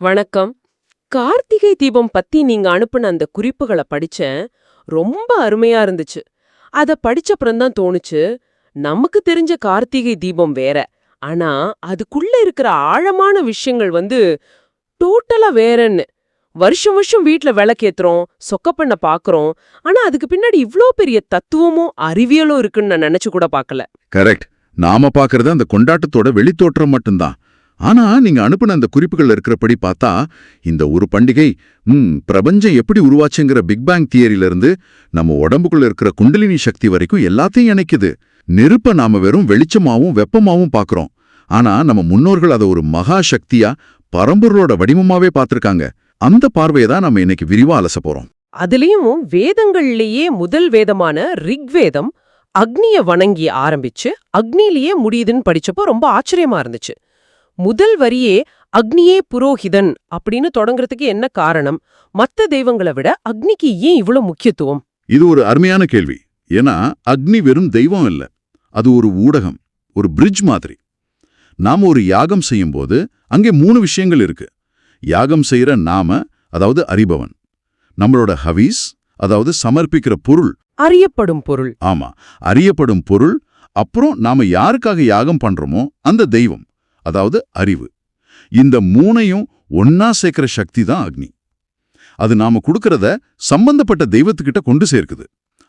வணக்கம். கார்த்திகை தீபம் பத்தி நீங்க அனுப்புன அந்த குறிப்புகளை படிச்சேன். ரொம்ப அருமையா இருந்துச்சு. அத படிச்சப்புறம்தான் தோணுச்சு. நமக்கு தெரிஞ்ச கார்த்திகை தீபம் வேற. ஆனா அதுக்குள்ள இருக்கிற ஆழமான விஷயங்கள் வந்து டோட்டலா வேறன்னு. வருஷம் வருஷம் வீட்ல விளக்கேத்துறோம் சொக்கப்பண்ண பாக்குறோம். ஆனா அதுக்கு பின்னாடி இவ்ளோ பெரிய தத்துவமும் அறிவியலும் இருக்குன்னு நான் நினைச்சு கூட பாக்கல. கரெக்ட். நாம பாக்குறது அந்த கொண்டாட்டத்தோட வெளித்தோற்றம் மட்டும்தான். ஆனா நீங்க அனுப்புன அந்த குறிப்புகள் இருக்கிறபடி பார்த்தா இந்த ஒரு பண்டிகை ம் பிரபஞ்சம் எப்படி உருவாச்சுங்கிற பிக் பேங் தியரியில இருந்து நம்ம உடம்புக்குள்ள இருக்கிற குண்டலினி சக்தி வரைக்கும் எல்லாத்தையும் இணைக்குது. நெருப்ப நாம வெறும் வெளிச்சமாவும் வெப்பமாவும் பாக்குறோம் ஆனா நம்ம முன்னோர்கள் அதை ஒரு மகா சக்தியா பரம்பொருளோட வடிவமாவே பார்த்திருக்காங்க. அந்த பார்வையை தான் நம்ம இன்னைக்கு விரிவா அலச போறோம். அதுலயும் வேதங்கள்லயே முதல் வேதமான ரிக்வேதம் அக்னிய வணங்கி ஆரம்பிச்சு அக்னியிலேயே முடியுதுன்னு படிச்சப்போ ரொம்ப ஆச்சரியமா இருந்துச்சு. முதல் வரியே அக்னியே புரோஹிதன் அப்படின்னு தொடங்குறதுக்கு என்ன காரணம்? மத்த தெய்வங்களை விட அக்னிக்கு ஏன் இவ்ளோ முக்கியத்துவம்? இது ஒரு அருமையான கேள்வி. ஏன்னா அக்னி வெறும் தெய்வம் இல்ல. அது ஒரு ஊடகம் ஒரு பிரிட்ஜ் மாதிரி. நாம ஒரு யாகம் செய்யும்போது அங்கே மூணு விஷயங்கள் இருக்கு. யாகம் செய்யற நாம அதாவது அறிபவன். நம்மளோட ஹவீஸ் அதாவது சமர்ப்பிக்கிற பொருள். அறியப்படும் பொருள். ஆமா அறியப்படும் பொருள். அப்புறம் நாம யாருக்காக யாகம் பண்றோமோ அந்த தெய்வம். அதாவது அறிவு. இந்த மூணையும் ஒன்னா சேர்க்கிற சக்தி தான் அக்னி. அது நாம கொடுக்கறத சம்பந்தப்பட்ட தெய்வத்துக்கிட்ட கொண்டு சேர்க்குது.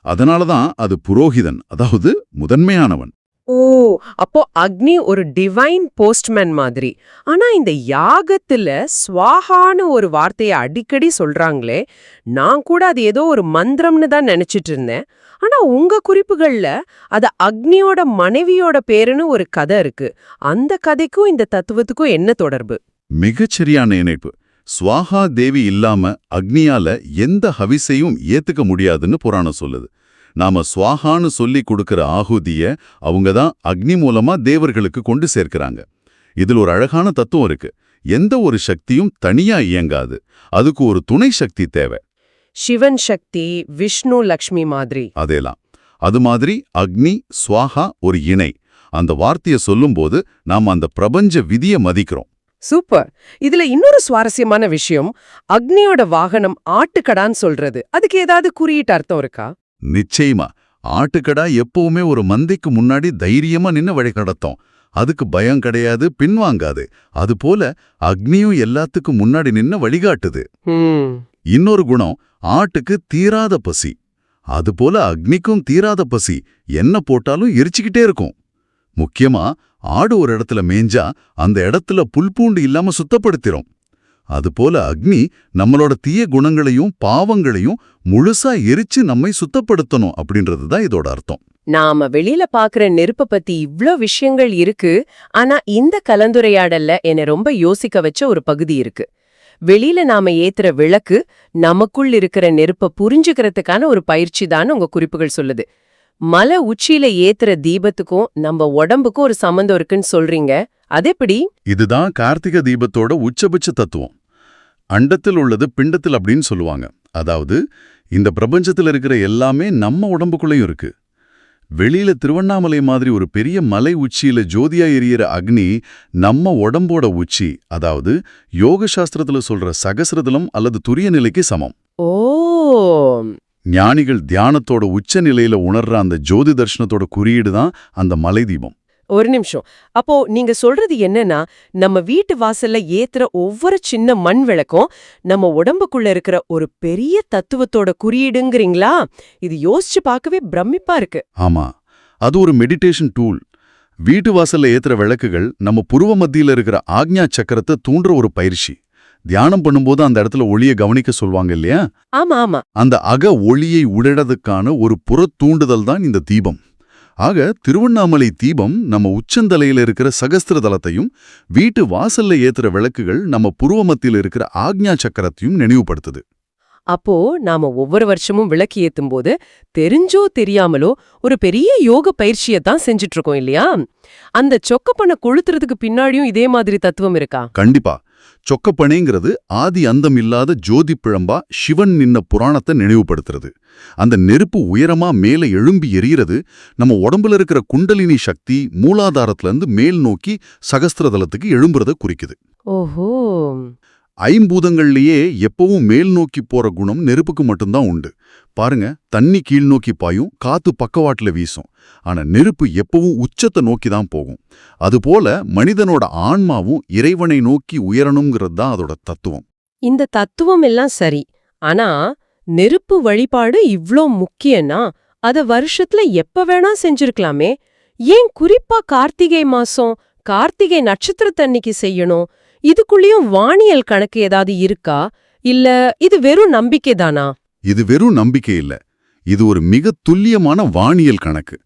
அதனால தான் அது புரோகிதன் அதாவது முதன்மையானவன். ஓ அப்போ அக்னி ஒரு டிவைன் போஸ்ட்மேன் மாதிரி. ஆனா இந்த யாகத்துல ஸ்வாஹான்னு ஒரு வார்த்தைய அடிக்கடி சொல்றாங்களே நான் கூட அது ஏதோ ஒரு மந்திரம்னு தான் நினைச்சிட்டு இருந்தேன். ஆனா உங்க குறிப்புகள்ல அது அக்னியோட மனைவியோட பேருன்னு ஒரு கதை இருக்கு. அந்த கதைக்கும் இந்த தத்துவத்துக்கும் என்ன தொடர்பு? மிகச்சரியான இணைப்பு. ஸ்வாஹா தேவி இல்லாம அக்னியால எந்த ஹவிசையும் ஏத்துக்க முடியாதுன்னு புராணம் சொல்லுது. நாம ஸ்வாஹான்னு சொல்லி கொடுக்கிற ஆகுதிய அவங்க தான் அக்னி மூலமா தேவர்களுக்கு கொண்டு சேர்க்கறாங்க. இதில் ஒரு அழகான தத்துவம் இருக்கு. எந்த ஒரு சக்தியும் தனியா இயங்காது. அதுக்கு ஒரு துணை சக்தி தேவை. சிவன் சக்தி விஷ்ணு லக்ஷ்மி மாதிரி. அதேலாம். அது மாதிரி அக்னி ஸ்வாஹா ஒரு இணை. அந்த வார்த்தையை சொல்லும்போது நாம அந்த பிரபஞ்ச விதியை மதிக்கிறோம். சூப்பர். இதுல இன்னொரு சுவாரஸ்யமான விஷயம் அக்னியோட வாகனம் ஆட்டுக்கடான்னு சொல்றது. அதுக்கு ஏதாவது குறியீட்டு அர்த்தம் இருக்கா? நிச்சயமா ஆட்டுக்கடா எப்பவுமே ஒரு மந்தைக்கு முன்னாடி தைரியமா நின்னு வழி நடத்தும். அதுக்கு பயம் கிடையாது பின்வாங்காது. அதுபோல அக்னியும் எல்லாத்துக்கும் முன்னாடி நின்னு வழிகாட்டுது. இன்னொரு குணம் ஆட்டுக்கு தீராத பசி. அதுபோல அக்னிக்கும் தீராத பசி. என்ன போட்டாலும் எரிச்சுக்கிட்டே இருக்கும். முக்கியமா ஆடு ஒரு இடத்துல மேஞ்சா அந்த இடத்துல புல்பூண்டு இல்லாம சுத்தப்படுத்திரும். அதுபோல அக்னி நம்மளோட தீய குணங்களையும் பாவங்களையும் முழுசா எரிச்சு நம்மை சுத்தப்படுத்தணும் அப்படின்றது தான் இதோட அர்த்தம். நாம வெளியில பாக்குற நெருப்ப பத்தி இவ்ளோ விஷயங்கள் இருக்கு ஆனா இந்த கலந்துரையாடல்ல என்னை ரொம்ப யோசிக்க வச்ச ஒரு பகுதி இருக்கு. வெளியில நாம ஏத்துற விளக்கு நமக்குள் இருக்கிற நெருப்ப புரிஞ்சுக்கிறதுக்கான ஒரு பயிற்சி தான் உங்க குறிப்புகள் சொல்லுது. மலை உச்சியில ஏத்துற தீபத்துக்கும் நம்ம உடம்புக்கும் ஒரு சம்மந்தம் இருக்குன்னு சொல்றீங்க அதெப்படி இதுதான் கார்த்திகை தீபத்தோட உச்சபட்ச தத்துவம். அண்டத்தில் உள்ளது பிண்டத்தில் அப்படின்னு சொல்லுவாங்க. அதாவது இந்த பிரபஞ்சத்தில் இருக்கிற எல்லாமே நம்ம உடம்புக்குள்ளேயும் இருக்கு. வெளியில திருவண்ணாமலை மாதிரி ஒரு பெரிய மலை உச்சியில ஜோதியா எரியற அக்னி நம்ம உடம்போட உச்சி அதாவது யோக சாஸ்திரத்துல சொல்ற சகசிரதலம் அல்லது துரிய நிலைக்கு சமம். ஓ! ஞானிகள் தியானத்தோட உச்ச நிலையில உணர்ற அந்த ஜோதி தர்ஷனத்தோட குறியீடு தான் அந்த மலை தீபம். ஒரு நிமிஷம். அப்போ நீங்க சொல்றது என்னன்னா நம்ம வீட்டு வாசல்ல ஏத்துற ஒவ்வொரு சின்ன மண் விளக்கும் நம்ம உடம்புக்குள்ள இருக்கிற ஒரு பெரிய தத்துவத்தோட குறியீடுங்கிறீங்களா? இது யோசிச்சு பார்க்கவே பிரமிப்பா இருக்கு. ஆமா. அது ஒரு மெடிடேஷன் டூல். வீட்டு வாசல்ல ஏத்துற விளக்குகள் நம்ம புருவ மத்தியில இருக்கிற ஆக்ஞா சக்கரத்தை தூண்டுற ஒரு பயிற்சி. தியானம் பண்ணும்போது அந்த இடத்துல ஒளியை கவனிக்க சொல்வாங்க இல்லையா? ஆமா ஆமா. அந்த அக ஒளியை உடறதுக்கான ஒரு புற தூண்டுதல் தான் இந்த தீபம். ஆக திருவண்ணாமலை தீபம் நம்ம உச்சந்தலையில இருக்கிற சகஸ்திர தலத்தையும் வீட்டு வாசல்ல ஏத்துற விளக்குகள் நம்ம புருவமத்தில் இருக்கிற ஆக்ஞா சக்கரத்தையும் நினைவுபடுத்துது. அப்போ நாம ஒவ்வொரு வருஷமும் விளக்கு ஏத்தும் போது தெரிஞ்சோ தெரியாமலோ ஒரு பெரிய யோக பயிற்சியை தான் செஞ்சுட்டு இருக்கோம் இல்லையா? அந்த சொக்கப்பண்ண கொளுத்துறதுக்கு பின்னாடியும் இதே மாதிரி தத்துவம் இருக்கா? கண்டிப்பா. சொக்கப்பனேங்கிறது ஆதி அந்தம் இல்லாத ஜோதி பிழம்பா சிவன் நின்ன புராணத்தை நினைவுபடுத்துறது. அந்த நெருப்பு உயரமா மேல எழும்பி எரியறது நம்ம உடம்புல இருக்கிற குண்டலினி சக்தி மூலாதாரத்துல இருந்து மேல் நோக்கி சகஸ்திரதலத்துக்கு எழும்புறத குறிக்குது. ஓஹோ. ஐம்பூதங்கள்லயே எப்பவும் மேல் நோக்கி போற குணம் நெருப்புக்கு மட்டும்தான் உண்டு. பாருங்க தண்ணி கீழ் நோக்கி பாயும் காத்து பக்கவாட்டுல வீசும். ஆனா நெருப்பு எப்பவும் உச்சத்தை நோக்கி தான் போகும். அதுபோல மனிதனோட ஆன்மாவும் இறைவனை நோக்கி உயரணுங்கிறது தான் அதோட தத்துவம். இந்த தத்துவம் எல்லாம் சரி. ஆனா நெருப்பு வழிபாடு இவ்ளோ முக்கியம்னா அத வருஷத்துல எப்ப வேணா செஞ்சிருக்கலாமே. ஏன் குறிப்பா கார்த்திகை மாசம் கார்த்திகை நட்சத்திரத்தன்னைக்கு செய்யணும்? இதுக்குள்ளேயும் வானியல் கணக்கு ஏதாவது இருக்கா? இல்ல இது வெறும் நம்பிக்கை தானா? இது வெறும் நம்பிக்கை இல்ல. இது ஒரு மிக துல்லியமான வானியல் கணக்கு.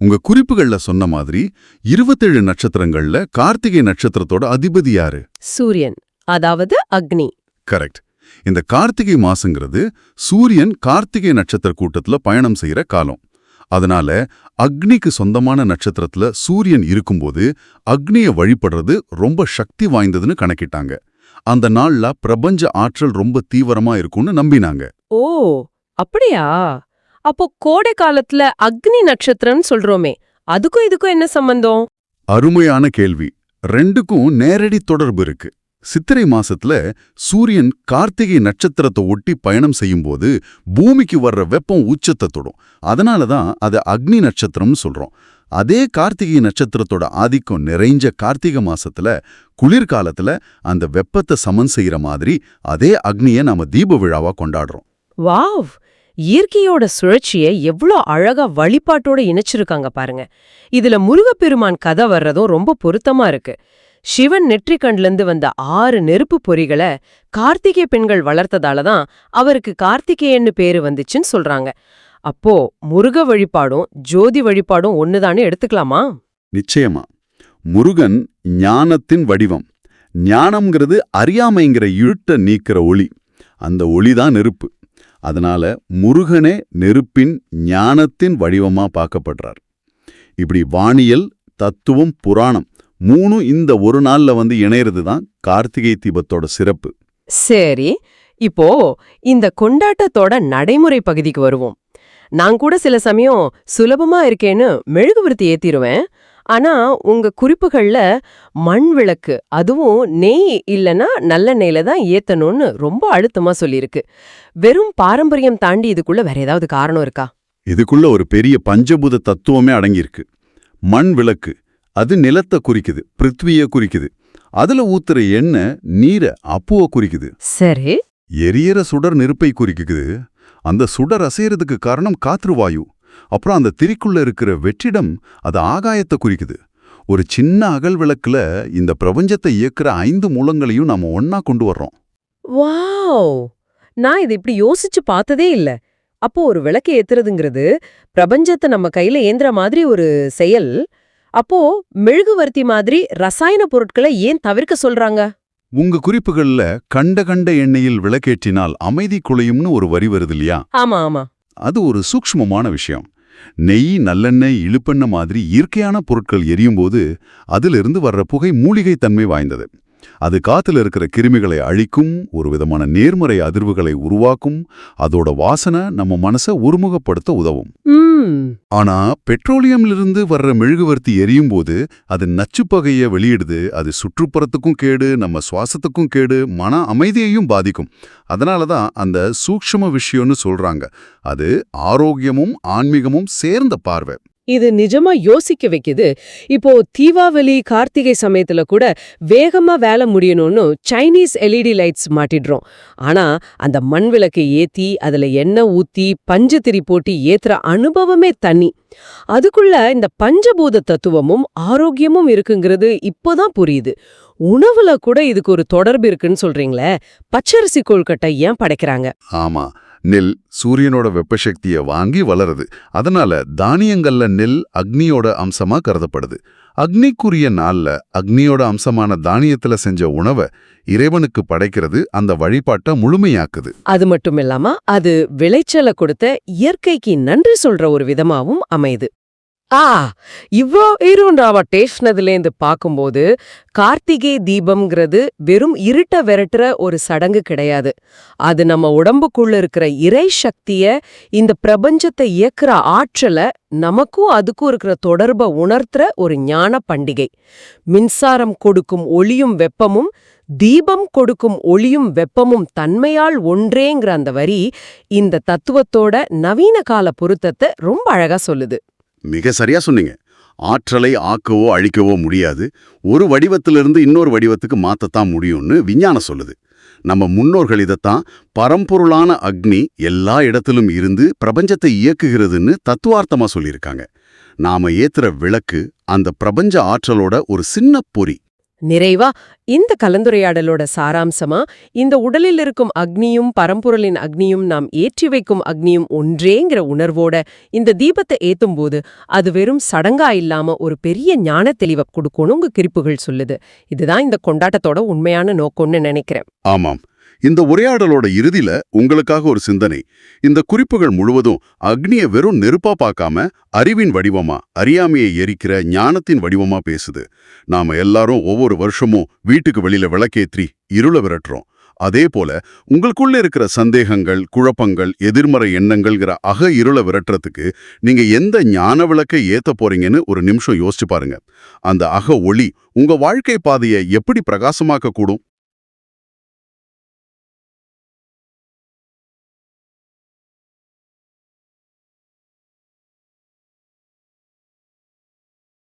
உங்க குறிப்புகள்ல சொன்ன மாதிரி இருபத்தேழு நட்சத்திரங்கள்ல கார்த்திகை நட்சத்திரத்தோட அதிபதி யாரு? சூரியன். அதாவது அக்னி. கரெக்ட். இந்த கார்த்திகை மாசங்கிறது சூரியன் கார்த்திகை நட்சத்திர கூட்டத்துல பயணம் செய்யற காலம். அதனால அக்னிக்கு சொந்தமான நட்சத்திரத்துல சூரியன் இருக்கும்போது அக்னிய வழிபடுறது ரொம்ப சக்தி வாய்ந்ததுன்னு கணக்கிட்டாங்க. அந்த நாள்ல பிரபஞ்ச ஆற்றல் ரொம்ப தீவிரமா இருக்கும்னு நம்பினாங்க. ஓ அப்படியா? அப்போ கோடை காலத்துல அக்னி நட்சத்திரம்னு சொல்றோமே அதுக்கும் இதுக்கும் என்ன சம்பந்தம்? அருமையான கேள்வி. ரெண்டுக்கும் நேரடி தொடர்பு இருக்கு. சித்திரை மாசத்துல சூரியன் கார்த்திகை நட்சத்திரத்தை ஒட்டி பயணம் செய்யும்போது பூமிக்கு வர்ற வெப்பம் உச்சத்தை தொடும். அதனால தான் அதை அக்னி நட்சத்திரம்னு சொல்றோம். அதே கார்த்திகை நட்சத்திரத்தோட ஆதிக்கம் நிறைஞ்ச கார்த்திகை மாசத்துல குளிர்காலத்துல அந்த வெப்பத்தை சமன் செய்யற மாதிரி அதே அக்னியை நாம தீப விழாவா கொண்டாடுறோம். வாவ்! இயற்கையோட சுழற்சியை எவ்ளோ அழகா வழிபாட்டோட இணைச்சிருக்காங்க பாருங்க. இதுல முருகப்பெருமான் கதை வர்றதும் ரொம்ப பொருத்தமா இருக்கு. சிவன் நெற்றிக்கண்லேருந்து வந்த ஆறு நெருப்பு பொறிகளை கார்த்திகை பெண்கள் வளர்த்ததால தான் அவருக்கு கார்த்திகேயன்னு பேரு வந்துச்சுன்னு சொல்றாங்க. அப்போ முருக வழிபாடும் ஜோதி வழிபாடும் ஒன்னுதானே எடுத்துக்கலாமா? நிச்சயமா. முருகன் ஞானத்தின் வடிவம். ஞானம்ங்கிறது அறியாமைங்கிற இருட்ட நீக்கிற ஒளி. அந்த ஒளிதான் நெருப்பு. அதனால முருகனே நெருப்பின் ஞானத்தின் வடிவமா பார்க்கப்படுறார். இப்படி வானியல் தத்துவம் புராணம் மூணும் இந்த ஒரு நாள்ல வந்து இணையிறது தான் கார்த்திகை தீபத்தோட சிறப்பு. சரி இப்போ இந்த கொண்டாட்டத்தோட நடைமுறை பகுதிக்கு வருவோம். நான் கூட சில சமயம் சுலபமா இருக்கேன்னு மெழுகுவர்த்தி ஏத்திருவேன். ஆனா உங்க குறிப்புகள்ல மண் விளக்கு அதுவும் நெய் இல்லனா நல்ல நெய்ல தான் ஏத்தணும்னு ரொம்ப அழுத்தமா சொல்லியிருக்கு. வெறும் பாரம்பரியம் தாண்டி இதுக்குள்ள வேற ஏதாவது காரணம் இருக்கா? இதுக்குள்ள ஒரு பெரிய பஞ்சபூத தத்துவமே அடங்கியிருக்கு. மண் விளக்கு அது நிலத்தை குறிக்குது பிருத்விய குறிக்குது. அதுல ஊத்துற எண்ணெய் நீரை அப்புவ குறிக்குது. சரி. எரியற சுடர் நெருப்பை குறிக்குது. அந்த சுடர் அசையறதுக்கு காரணம் காற்று வாயு. அப்புறம் அந்த திரிக்குள்ள இருக்கிற வெற்றிடம் அது ஆகாயத்தை குறிக்குது. ஒரு சின்ன அகல் விளக்குல இந்த பிரபஞ்சத்தை இயக்குற ஐந்து மூலங்களையும் நாம ஒன்னா கொண்டு வர்றோம். வாவ்! நான் இதை இப்படி யோசிச்சு பார்த்ததே இல்ல. அப்போ ஒரு விளக்கு ஏத்துறதுங்கிறது பிரபஞ்சத்தை நம்ம கையில ஏந்துற மாதிரி ஒரு செயல். அப்போ மெழுகுவர்த்தி மாதிரி ரசாயன பொருட்களை ஏன் தவிர்க்க சொல்றாங்க? உங்க குறிப்புகள்ல கண்ட கண்ட எண்ணெயில் விளக்கேற்றினால் அமைதி குலையும்னு ஒரு வரி வருது இல்லையா? ஆமா ஆமா. அது ஒரு சூக்ஷ்மமான விஷயம். நெய் நல்லெண்ணெய் இழுப்பெண்ணெய் மாதிரி இயற்கையான பொருட்கள் எரியும்போது அதிலிருந்து வர்ற புகை மூலிகை தன்மை வாய்ந்தது. அது காத்துல இருக்கிற கிருமிகளை அழிக்கும் ஒரு விதமான நேர்மறை அதிர்வுகளை உருவாக்கும் அதோட வாசனை நம்ம மனசை ஒருமுகப்படுத்த உதவும். ஆனா பெட்ரோலியம்லிருந்து வர்ற மெழுகுவர்த்தி எரியும் போது அது நச்சுப்பகையை வெளியிடுது அது சுற்றுப்புறத்துக்கும் கேடு நம்ம சுவாசத்துக்கும் கேடு மன அமைதியையும் பாதிக்கும். அதனால தான் அந்த சூக்ஷ்ம விஷயம்னு சொல்றாங்க. அது ஆரோக்கியமும் ஆன்மீகமும் சேர்ந்த பார்வை. இது நிஜமா யோசிக்க வைக்குது. இப்போ தீபாவளி கார்த்திகை சமயத்துல கூட வேகமா வேலை முடியணும்னு சைனீஸ் எல்இடி லைட்ஸ் மாட்டிடுறோம். ஆனா அந்த மண் விளக்கை ஏத்தி அதுல எண்ணெய் ஊத்தி பஞ்சு திரி போட்டி ஏத்துற அனுபவமே தனி. அதுக்குள்ள இந்த பஞ்சபூத தத்துவமும் ஆரோக்கியமும் இருக்குங்கிறது இப்போதான் புரியுது. உணவுல கூட இதுக்கு ஒரு தொடர்பு இருக்குன்னு சொல்றீங்களே? பச்சரிசி கொழுக்கட்டை ஏன் படைக்கிறாங்க? ஆமா. நெல் சூரியனோட வெப்பசக்தியை வாங்கி வளருது. அதனால தானியங்கள்ல நெல் அக்னியோட அம்சமா கருதப்படுது. அக்னிக்குரிய நாள்ல அக்னியோட அம்சமான தானியத்துல செஞ்ச உணவை இறைவனுக்கு படைக்கிறது அந்த வழிபாட்டை முழுமையாக்குது. அது மட்டும் இல்லாம அது விளைச்சலை கொடுத்த இயற்கைக்கு நன்றி சொல்ற ஒரு விதமாவும் அமையுது ஆ இவ்வளோ ஈரோண்டாவா டேஷ்னதுலேருந்து பார்க்கும்போது கார்த்திகை தீபம்ங்கிறது வெறும் இருட்ட விரட்டுற ஒரு சடங்கு கிடையாது. அது நம்ம உடம்புக்குள்ள இருக்கிற இறை சக்திய இந்த பிரபஞ்சத்தை இயக்குற ஆற்றலை நமக்கும் அதுக்கும் இருக்கிற தொடர்பை உணர்த்துற ஒரு ஞான பண்டிகை. மின்சாரம் கொடுக்கும் ஒளியும் வெப்பமும் தீபம் கொடுக்கும் ஒளியும் வெப்பமும் தன்மையால் ஒன்றேங்கிற அந்த வரி இந்த தத்துவத்தோட நவீன கால பொருத்தத்தை ரொம்ப அழகா சொல்லுது. மிக சரியா சொன்னீங்க. ஆற்றலை ஆக்கவோ அழிக்கவோ முடியாது. ஒரு வடிவத்திலிருந்து இன்னொரு வடிவத்துக்கு மாத்தத்தான் முடியும்னு விஞ்ஞானம் சொல்லுது. நம்ம முன்னோர்கள் இதைத்தான் பரம்பொருளான அக்னி எல்லா இடத்திலும் இருந்து பிரபஞ்சத்தை இயக்குகிறதுன்னு தத்துவார்த்தமா சொல்லியிருக்காங்க. நாம ஏத்துற விளக்கு அந்த பிரபஞ்ச ஆற்றலோட ஒரு சின்ன பொறி. நிறைவா இந்த கலந்துரையாடலோட சாராம்சமா இந்த உடலில் இருக்கும் அக்னியும் பரம்பொருளின் அக்னியும் நாம் ஏற்றி வைக்கும் அக்னியும் ஒன்றேங்கிற உணர்வோட இந்த தீபத்தை ஏத்தும்போது அது வெறும் சடங்கா இல்லாம ஒரு பெரிய ஞான தெளிவை கொடுக்கணும் உங்க குறிப்புகள் சொல்லுது. இதுதான் இந்த கொண்டாட்டத்தோட உண்மையான நோக்கம்னு நினைக்கிறேன். ஆமாம். இந்த உரையாடலோட இறுதியில உங்களுக்காக ஒரு சிந்தனை. இந்த குறிப்புகள் முழுவதும் அக்னியை வெறும் நெருப்பா பார்க்காம அறிவின் வடிவமா அறியாமையை எரிக்கிற ஞானத்தின் வடிவமா பேசுது. நாம எல்லாரும் ஒவ்வொரு வருஷமும் வீட்டுக்கு வெளியில விளக்கேற்றி இருள விரட்டுறோம். அதே போல உங்களுக்குள்ள இருக்கிற சந்தேகங்கள் குழப்பங்கள் எதிர்மறை எண்ணங்கள்ங்கிற அக இருள விரட்டுறதுக்கு நீங்க எந்த ஞான விளக்கை ஏத்த போறீங்கன்னு ஒரு நிமிஷம் யோசிச்சு பாருங்க. அந்த அக ஒளி உங்க வாழ்க்கை பாதையை எப்படி பிரகாசமாக்க கூடும்